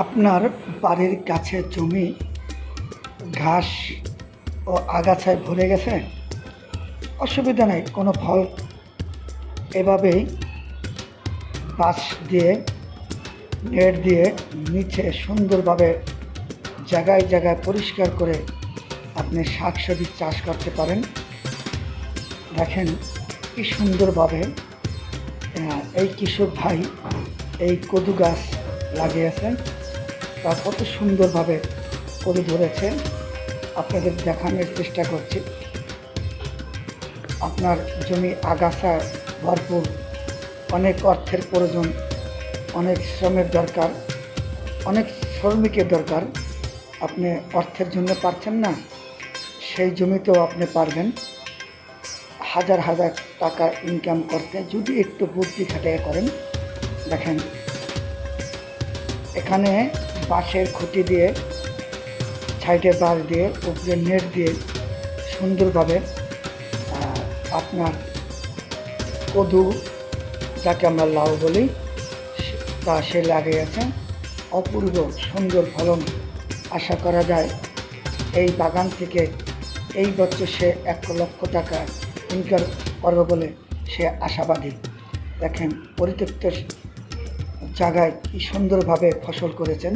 আপনার বাড়ির কাছে জমি, ঘাস ও আগাছায় ভরে গেছে? অসুবিধা নেই, কোনো ফল এভাবেই বাঁশ দিয়ে, নেট দিয়ে নিচে সুন্দরভাবে জায়গায় জায়গায় পরিষ্কার করে আপনি শাকসবজি চাষ করতে পারেন। দেখেন কি সুন্দরভাবে এই কৃষক ভাই এই কদু গাছ লাগিয়েছে তা কত সুন্দরভাবে কদু ধরেছে আপনাদের দেখানোর চেষ্টা করছি। আপনার জমি আগাছা ভরপুর, অনেক অর্থের প্রয়োজন, অনেক শ্রমের দরকার, অনেক শ্রমিকের দরকার। আপনি অর্থের জন্য পারছেন না, সেই জমিতেও আপনি পারবেন। হাজার হাজার টাকা ইনকাম করতে যদি একটু বুদ্ধি খাটিয়ে করেন, দেখেন এখানে বাঁশের খুঁটি দিয়ে, সাইডে বাঁশ দিয়ে, উপরে নেট দিয়ে সুন্দরভাবে আপনার কদু, যাকে আমরা লাউ বলি তা সে লাগিয়েছে অপূর্ব সুন্দর ফলন আশা করা যায়। এই বাগান থেকে এই বছর সে এক লক্ষ টাকা ইনকাম করবে বলে সে আশাবাদী। দেখেন, পরিত্যক্ত জায়গায় কি সুন্দরভাবে ফসল করেছেন?